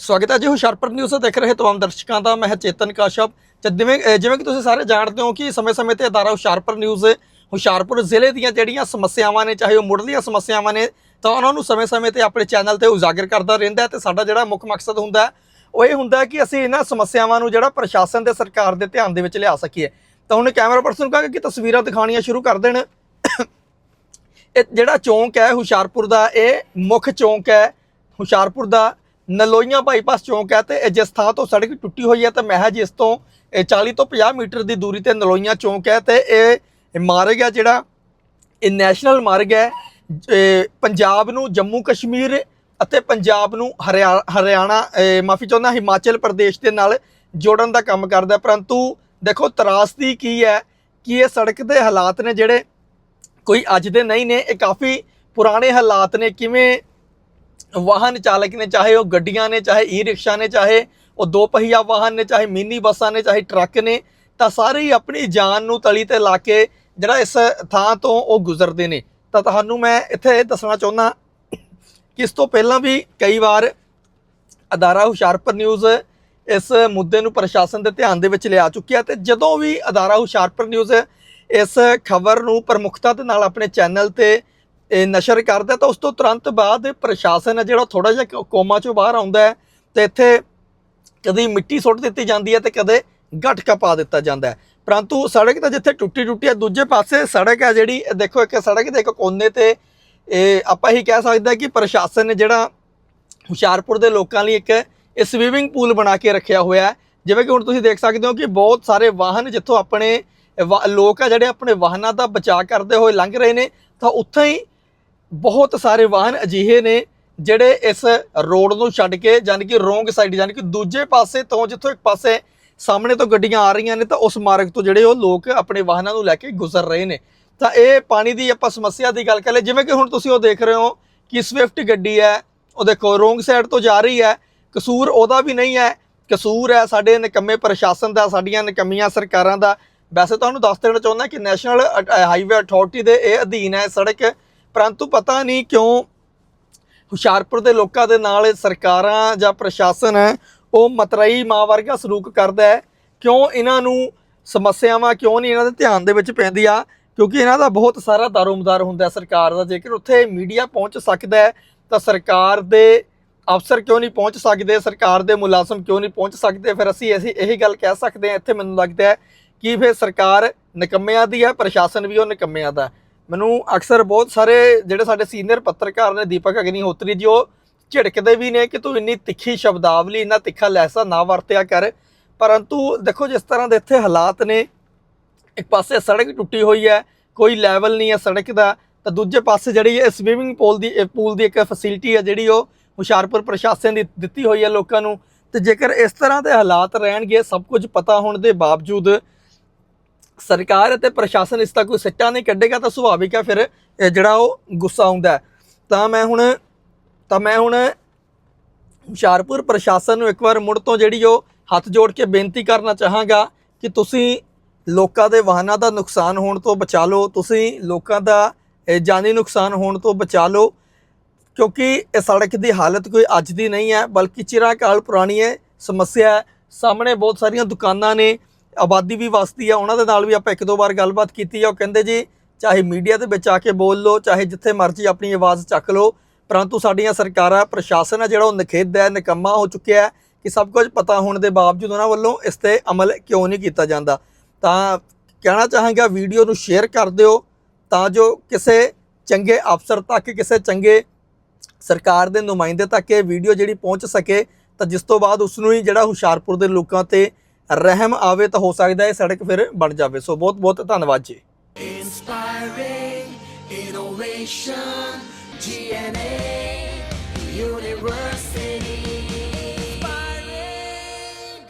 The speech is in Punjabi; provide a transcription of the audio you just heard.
ਸਵਾਗਤ ਹੈ ਜੀ, ਹੁਸ਼ਿਆਰਪੁਰ ਨਿਊਜ਼ ਦੇਖ ਰਹੇ ਤਮਾਮ ਦਰਸ਼ਕਾਂ ਦਾ, ਮੈਂ ਚੇਤਨ ਕਾਸ਼ਪ। ਤੇ ਜਿਵੇਂ ਜਿਵੇਂ ਕਿ ਤੁਸੀਂ ਸਾਰੇ ਜਾਣਦੇ ਹੋ ਕਿ ਸਮੇਂ-ਸਮੇਂ ਤੇ ਅਦਾਰਾ ਹੁਸ਼ਿਆਰਪੁਰ ਨਿਊਜ਼ ਹੁਸ਼ਿਆਰਪੁਰ ਜ਼ਿਲ੍ਹੇ ਦੀਆਂ ਜਿਹੜੀਆਂ ਸਮੱਸਿਆਵਾਂ ਨੇ, ਚਾਹੇ ਉਹ ਮੁੱਢਲੀਆਂ ਸਮੱਸਿਆਵਾਂ ਨੇ, ਤਾਂ ਉਹਨਾਂ ਨੂੰ ਸਮੇਂ-ਸਮੇਂ ਤੇ ਆਪਣੇ ਚੈਨਲ ਤੇ ਉਜਾਗਰ ਕਰਦਾ ਰਹਿੰਦਾ ਹੈ ਤੇ ਸਾਡਾ ਜਿਹੜਾ ਮੁੱਖ ਮਕਸਦ ਹੁੰਦਾ ਉਹ ਇਹ ਹੁੰਦਾ ਕਿ ਅਸੀਂ ਇਹਨਾਂ ਸਮੱਸਿਆਵਾਂ ਨੂੰ ਜਿਹੜਾ ਪ੍ਰਸ਼ਾਸਨ ਤੇ ਸਰਕਾਰ ਦੇ ਧਿਆਨ ਦੇ ਵਿੱਚ ਲਿਆ ਸਕੀਏ। ਤਾਂ ਹੁਣ ਕੈਮਰਾ ਪਰਸਨ ਕਹਾਂਗੇ ਕਿ ਤਸਵੀਰਾਂ ਦਿਖਾਉਣੀਆਂ ਸ਼ੁਰੂ ਕਰ ਦੇਣ। ਇਹ ਜਿਹੜਾ ਚੌਂਕ ਹੈ ਹੁਸ਼ਿਆਰਪੁਰ ਦਾ, ਇਹ ਮੁੱਖ ਚੌਂਕ ਹੈ ਹੁਸ਼ਿਆਰਪੁਰ ਦਾ। ਨਲੋਈਆਂ ਬਾਈਪਾਸ ਚੌਂਕ ਹੈ ਤੇ ਇਹ ਜਿਸ ਥਾਂ ਤੋਂ ਸੜਕ ਟੁੱਟੀ ਹੋਈ ਹੈ ਤੇ ਮਹਿਜ ਇਸ ਤੋਂ, ਇਹ 40 ਤੋਂ 50 ਮੀਟਰ ਦੀ ਦੂਰੀ ਤੇ ਨਲੋਈਆਂ ਚੌਂਕ ਹੈ ਤੇ ਇਹ ਮਾਰਗ ਹੈ ਜਿਹੜਾ, ਇਹ ਨੈਸ਼ਨਲ ਮਾਰਗ ਹੈ। ਪੰਜਾਬ ਨੂੰ ਜੰਮੂ ਕਸ਼ਮੀਰ ਅਤੇ ਪੰਜਾਬ ਨੂੰ ਹਰਿਆ- ਹਰਿਆਣਾ ਮਾਫੀ ਚਾਹੁੰਦਾ ਹਿਮਾਚਲ ਪ੍ਰਦੇਸ਼ ਦੇ ਨਾਲ ਜੋੜਨ ਦਾ ਕੰਮ ਕਰਦਾ ਪਰੰਤੂ ਦੇਖੋ ਤਰਾਸਦੀ ਕੀ ਹੈ ਕਿ ਇਹ ਸੜਕ ਦੇ ਹਾਲਾਤ ਨੇ ਜਿਹੜੇ ਕੋਈ ਅੱਜ ਦੇ ਨਹੀਂ ਨੇ, ਇਹ ਕਾਫੀ ਪੁਰਾਣੇ ਹਾਲਾਤ ਨੇ। ਕਿਵੇਂ ਵਾਹਨ ਚਾਲਕ ਨੇ, ਚਾਹੇ ਉਹ ਗੱਡੀਆਂ ਨੇ, ਚਾਹੇ ਈ ਰਿਕਸ਼ਾ ਨੇ, ਚਾਹੇ ਉਹ ਦੋ ਪਹੀਆ ਵਾਹਨ ਨੇ, ਚਾਹੇ ਮਿੰਨੀ ਬੱਸਾਂ ਨੇ, ਚਾਹੇ ਟਰੱਕ ਨੇ, ਤਾਂ ਸਾਰੇ ਹੀ ਆਪਣੀ ਜਾਨ ਨੂੰ ਤਲੀ ਤੇ ਲਾ ਕੇ ਜਿਹੜਾ ਇਸ ਥਾਂ ਤੋਂ ਉਹ ਗੁਜ਼ਰਦੇ ਨੇ। ਤਾਂ ਤੁਹਾਨੂੰ ਮੈਂ ਇੱਥੇ ਇਹ ਦੱਸਣਾ ਚਾਹੁੰਦਾ ਕਿ ਇਸ ਤੋਂ ਪਹਿਲਾਂ ਵੀ ਕਈ ਵਾਰ ਅਦਾਰਾ ਹੁਸ਼ਿਆਰਪੁਰ ਨਿਊਜ਼ ਇਸ ਮੁੱਦੇ ਨੂੰ ਪ੍ਰਸ਼ਾਸਨ ਦੇ ਧਿਆਨ ਦੇ ਵਿੱਚ ਲਿਆ ਚੁੱਕਿਆ ਤੇ ਜਦੋਂ ਵੀ ਅਦਾਰਾ ਹੁਸ਼ਿਆਰਪੁਰ ਨਿਊਜ਼ ਇਸ ਖਬਰ ਨੂੰ ਪ੍ਰਮੁਖਤਾ ਦੇ ਨਾਲ ਆਪਣੇ ਚੈਨਲ ਤੇ ਇਹ ਨਸ਼ਰ ਕਰਦਾ ਤਾਂ ਉਸ ਤੋਂ ਤੁਰੰਤ ਬਾਅਦ ਪ੍ਰਸ਼ਾਸਨ ਹੈ ਜਿਹੜਾ ਥੋੜਾ ਜਿਹਾ ਕੋ- ਕੋਮਾ ਚੋਂ ਬਾਹਰ ਆਉਂਦਾ ਹੈ ਤੇ ਇੱਥੇ ਕਦੀ ਮਿੱਟੀ ਸੁੱਟ ਦਿੱਤੀ ਜਾਂਦੀ ਹੈ ਤੇ ਕਦੇ ਗਟਕਾ ਪਾ ਦਿੱਤਾ ਜਾਂਦਾ ਹੈ। ਪਰੰਤੂ ਸੜਕ ਤਾਂ ਜਿੱਥੇ ਟੁੱਟੀ ਟੁੱਟੀ ਹੈ, ਦੂਜੇ ਪਾਸੇ ਸੜਕ ਹੈ ਜਿਹੜੀ ਦੇਖੋ ਇੱਕ ਸੜਕ ਦੇ ਇੱਕ ਕੋਨੇ ਤੇ, ਇਹ ਆਪਾਂ ਹੀ ਕਹਿ ਸਕਦੇ ਹਾਂ ਕਿ ਪ੍ਰਸ਼ਾਸਨ ਨੇ ਜਿਹੜਾ ਹੁਸ਼ਿਆਰਪੁਰ ਦੇ ਲੋਕਾਂ ਲਈ ਇੱਕ, ਇਹ ਸਵੀਮਿੰਗ ਪੂਲ ਬਣਾ ਕੇ ਰੱਖਿਆ ਹੋਇਆ ਹੈ। ਜਿਵੇਂ ਕਿ ਹੁਣ ਤੁਸੀਂ ਦੇਖ ਸਕਦੇ ਹੋ ਕਿ ਬਹੁਤ ਸਾਰੇ ਵਾਹਨ ਜਿੱਥੋਂ ਆਪਣੇ ਵਾ- ਲੋਕ ਆ ਜਿਹੜੇ ਆਪਣੇ ਵਾਹਨਾਂ ਦਾ ਬਚਾਅ ਕਰਦੇ ਹੋਏ ਲੰਘ ਰਹੇ ਨੇ, ਤਾਂ ਉੱਥੇ ਹੀ ਬਹੁਤ ਸਾਰੇ ਵਾਹਨ ਅਜਿਹੇ ਨੇ ਜਿਹੜੇ ਇਸ ਰੋਡ ਨੂੰ ਛੱਡ ਕੇ ਯਾਨੀ ਕਿ ਰੋਂਗ ਸਾਈਡ ਯਾਨੀ ਕਿ ਦੂਜੇ ਪਾਸੇ ਤੋਂ ਜਿੱਥੋਂ ਇੱਕ ਪਾਸੇ ਸਾਹਮਣੇ ਤੋਂ ਗੱਡੀਆਂ ਆ ਰਹੀਆਂ ਨੇ ਤਾਂ ਉਸ ਮਾਰਗ ਤੋਂ ਜਿਹੜੇ ਉਹ ਲੋਕ ਆਪਣੇ ਵਾਹਨਾਂ ਨੂੰ ਲੈ ਕੇ ਗੁਜ਼ਰ ਰਹੇ ਨੇ। ਤਾਂ ਇਹ ਪਾਣੀ ਦੀ ਆਪਾਂ ਸਮੱਸਿਆ ਦੀ ਗੱਲ ਕਰ ਲਏ ਜਿਵੇਂ ਕਿ ਹੁਣ ਤੁਸੀਂ ਉਹ ਦੇਖ ਰਹੇ ਹੋ ਕਿ ਸਵਿਫਟ ਗੱਡੀ ਹੈ, ਉਹ ਦੇਖੋ ਰੋਂਗ ਸਾਈਡ ਤੋਂ ਜਾ ਰਹੀ ਹੈ, ਕਸੂਰ ਉਹਦਾ ਵੀ ਨਹੀਂ ਹੈ। ਕਸੂਰ ਹੈ ਸਾਡੇ ਨਿਕੰਮੇ ਪ੍ਰਸ਼ਾਸਨ ਦਾ, ਸਾਡੀਆਂ ਨਿਕੰਮੀਆਂ ਸਰਕਾਰਾਂ ਦਾ। ਵੈਸੇ ਤੁਹਾਨੂੰ ਦੱਸ ਦੇਣਾ ਚਾਹੁੰਦਾ ਕਿ ਨੈਸ਼ਨਲ ਹਾਈਵੇ ਅਥਾਰਟੀ ਦੇ ਇਹ ਅਧੀਨ ਹੈ ਸੜਕ ਪਰੰਤੂ ਪਤਾ ਨਹੀਂ ਕਿਉਂ ਹੁਸ਼ਿਆਰਪੁਰ ਦੇ ਲੋਕਾਂ ਦੇ ਨਾਲ ਸਰਕਾਰਾਂ ਜਾਂ ਪ੍ਰਸ਼ਾਸਨ ਹੈ, ਉਹ ਮਤਰਈ ਮਾਂ ਵਰਗਾ ਸਲੂਕ ਕਰਦਾ ਹੈ। ਕਿਉਂ ਇਹਨਾਂ ਨੂੰ ਸਮੱਸਿਆਵਾਂ ਕਿਉਂ ਨਹੀਂ ਇਹਨਾਂ ਦੇ ਧਿਆਨ ਦੇ ਵਿੱਚ ਪੈਂਦੀਆਂ? ਕਿਉਂਕਿ ਇਹਨਾਂ ਦਾ ਬਹੁਤ ਸਾਰਾ ਦਾਰੋਮਦਾਰ ਹੁੰਦਾ ਸਰਕਾਰ ਦਾ। ਜੇਕਰ ਉੱਥੇ ਮੀਡੀਆ ਪਹੁੰਚ ਸਕਦਾ ਹੈ, ਤਾਂ ਸਰਕਾਰ ਦੇ ਅਫਸਰ ਕਿਉਂ ਨਹੀਂ ਪਹੁੰਚ ਸਕਦੇ? ਸਰਕਾਰ ਦੇ ਮੁਲਾਜ਼ਮ ਕਿਉਂ ਨਹੀਂ ਪਹੁੰਚ ਸਕਦੇ? ਫਿਰ ਅਸੀਂ ਅਸੀਂ ਇਹੀ ਗੱਲ ਕਹਿ ਸਕਦੇ ਹਾਂ। ਇੱਥੇ ਮੈਨੂੰ ਲੱਗਦਾ ਹੈ ਕਿ ਫਿਰ ਸਰਕਾਰ ਨਿਕੰਮਿਆਂ ਦੀ ਹੈ, ਪ੍ਰਸ਼ਾਸਨ ਵੀ ਉਹ ਨਿਕੰਮਿਆਂ ਦਾ ਮੈਨੂੰ ਅਕਸਰ ਬਹੁਤ ਸਾਰੇ ਜਿਹੜੇ ਸਾਡੇ ਸੀਨੀਅਰ ਪੱਤਰਕਾਰ ਨੇ, ਦੀਪਕ ਅਗਨੀਹੋਤਰੀ ਜੀ, ਉਹ ਝਿੜਕਦੇ ਵੀ ਨੇ ਕਿ ਤੂੰ ਇੰਨੀ ਤਿੱਖੀ ਸ਼ਬਦਾਵਲੀ, ਇੰਨਾ ਤਿੱਖਾ ਲਹਿਸਾ ਨਾ ਵਰਤਿਆ ਕਰ। ਪਰੰਤੂ ਦੇਖੋ, ਜਿਸ ਤਰ੍ਹਾਂ ਦੇ ਇੱਥੇ ਹਾਲਾਤ ਨੇ, ਇੱਕ ਪਾਸੇ ਸੜਕ ਟੁੱਟੀ ਹੋਈ ਹੈ, ਕੋਈ ਲੈਵਲ ਨਹੀਂ ਹੈ ਸੜਕ ਦਾ, ਤਾਂ ਦੂਜੇ ਪਾਸੇ ਜਿਹੜੀ ਇਹ ਸਵੀਮਿੰਗ ਪੂਲ ਦੀ ਪੂਲ ਦੀ ਇੱਕ ਫੈਸਿਲਿਟੀ ਹੈ ਜਿਹੜੀ ਉਹ ਹੁਸ਼ਿਆਰਪੁਰ ਪ੍ਰਸ਼ਾਸਨ ਦੀ ਦਿੱਤੀ ਹੋਈ ਹੈ ਲੋਕਾਂ ਨੂੰ। ਤੇ ਜੇਕਰ ਇਸ ਤਰ੍ਹਾਂ ਦੇ ਹਾਲਾਤ ਰਹਿਣਗੇ, ਸਭ ਕੁਝ ਪਤਾ ਹੋਣ ਦੇ ਬਾਵਜੂਦ ਸਰਕਾਰ ਅਤੇ ਪ੍ਰਸ਼ਾਸਨ ਇਸ ਦਾ ਕੋਈ ਸਿੱਟਾ ਨਹੀਂ ਕੱਢੇਗਾ ਤਾਂ ਸੁਭਾਵਿਕ ਹੈ ਫਿਰ ਜਿਹੜਾ ਉਹ ਗੁੱਸਾ ਆਉਂਦਾ ਤਾਂ ਮੈਂ ਹੁਣ, ਤਾਂ ਮੈਂ ਹੁਣ ਹੁਸ਼ਿਆਰਪੁਰ ਪ੍ਰਸ਼ਾਸਨ ਨੂੰ ਇੱਕ ਵਾਰ ਮੁੜ ਤੋਂ ਜਿਹੜੀ ਉਹ ਹੱਥ ਜੋੜ ਕੇ ਬੇਨਤੀ ਕਰਨਾ ਚਾਹਾਂਗਾ ਕਿ ਤੁਸੀਂ ਲੋਕਾਂ ਦੇ ਵਾਹਨਾਂ ਦਾ ਨੁਕਸਾਨ ਹੋਣ ਤੋਂ ਬਚਾ ਲਓ, ਤੁਸੀਂ ਲੋਕਾਂ ਦਾ ਜਾਨੀ ਨੁਕਸਾਨ ਹੋਣ ਤੋਂ ਬਚਾ ਲਓ। ਕਿਉਂਕਿ ਇਹ ਸੜਕ ਦੀ ਹਾਲਤ ਕੋਈ ਅੱਜ ਦੀ ਨਹੀਂ ਹੈ, ਬਲਕਿ ਚਿਰਾਂ ਕਾਲ ਪੁਰਾਣੀ ਹੈ ਸਮੱਸਿਆ ਸਾਹਮਣੇ ਬਹੁਤ ਸਾਰੀਆਂ ਦੁਕਾਨਾਂ ਨੇ ਆਬਾਦੀ ਵੀ ਵਸਦੀ ਆ, ਉਹਨਾਂ ਦੇ ਨਾਲ ਵੀ ਆਪਾਂ ਇੱਕ ਦੋ ਵਾਰ ਗੱਲਬਾਤ ਕੀਤੀ ਆ, ਉਹ ਕਹਿੰਦੇ ਜੀ, ਚਾਹੇ ਮੀਡੀਆ ਦੇ ਵਿੱਚ ਆ ਕੇ ਬੋਲ ਲਓ, ਚਾਹੇ ਜਿੱਥੇ ਮਰਜ਼ੀ ਆਪਣੀ ਆਵਾਜ਼ ਚੱਕ ਲਓ, ਪਰੰਤੂ ਸਾਡੀਆਂ ਸਰਕਾਰਾਂ, ਪ੍ਰਸ਼ਾਸਨ ਹੈ ਜਿਹੜਾ ਉਹ ਨਖੇਧ ਹੈ, ਨਿਕੰਮਾ ਹੋ ਚੁੱਕਿਆ ਹੈ ਕਿ ਸਭ ਕੁਝ ਪਤਾ ਹੋਣ ਦੇ ਬਾਵਜੂਦ ਉਹਨਾਂ ਵੱਲੋਂ ਇਸ ਤੇ ਅਮਲ ਕਿਉਂ ਨਹੀਂ ਕੀਤਾ ਜਾਂਦਾ। ਤਾਂ ਕਹਿਣਾ ਚਾਹਾਂਗਾ, ਵੀਡੀਓ ਨੂੰ ਸ਼ੇਅਰ ਕਰ ਦਿਓ, ਤਾਂ ਜੋ ਕਿਸੇ ਚੰਗੇ ਅਫਸਰ ਤੱਕ, ਕਿਸੇ ਚੰਗੇ ਸਰਕਾਰ ਦੇ ਨੁਮਾਇੰਦੇ ਤੱਕ ਇਹ ਵੀਡੀਓ ਜਿਹੜੀ ਪਹੁੰਚ ਸਕੇ, ਤਾਂ ਜਿਸ ਤੋਂ ਬਾਅਦ ਉਸ ਨੂੰ ਹੀ ਜਿਹੜਾ ਹੁਸ਼ਿਆਰਪੁਰ ਦੇ ਲੋਕਾਂ ਤੇ ਰਹਿਮ ਆਵੇ ਤਾਂ ਹੋ ਸਕਦਾ ਹੈ ਇਹ ਸੜਕ ਫਿਰ ਬਣ ਜਾਵੇ ਸੋ ਬਹੁਤ ਬਹੁਤ ਧੰਨਵਾਦ ਜੀ Inspiring innovation, GNA University.